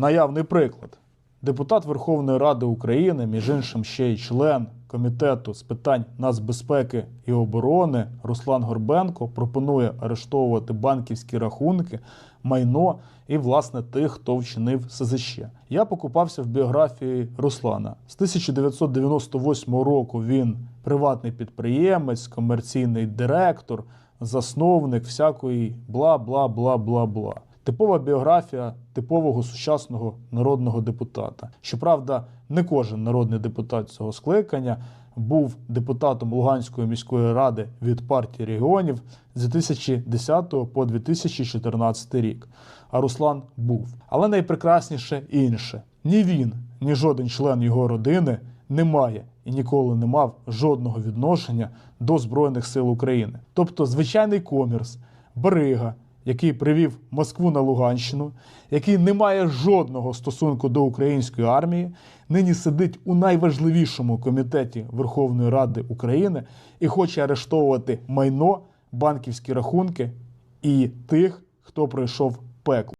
наявний приклад. Депутат Верховної Ради України, між іншим ще й член комітету з питань нацбезпеки і оборони Руслан Горбенко пропонує арештовувати банківські рахунки, майно і власне тих, хто вчинив СЗЧ. Я покупався в біографії Руслана. З 1998 року він приватний підприємець, комерційний директор, засновник всякої бла бла бла бла бла. Типова біографія типового сучасного народного депутата. Щоправда, не кожен народний депутат цього скликання був депутатом Луганської міської ради від партії регіонів з 2010 по 2014 рік. А Руслан був. Але найпрекрасніше інше: ні він, ні жоден член його родини не має і ніколи не мав жодного відношення до Збройних сил України. Тобто звичайний комірс, барига, який привів Москву на Луганщину, який не має жодного стосунку до української армії, нині сидить у найважливішому комітеті Верховної Ради України і хоче арештовувати майно, банківські рахунки і тих, хто пройшов пекло.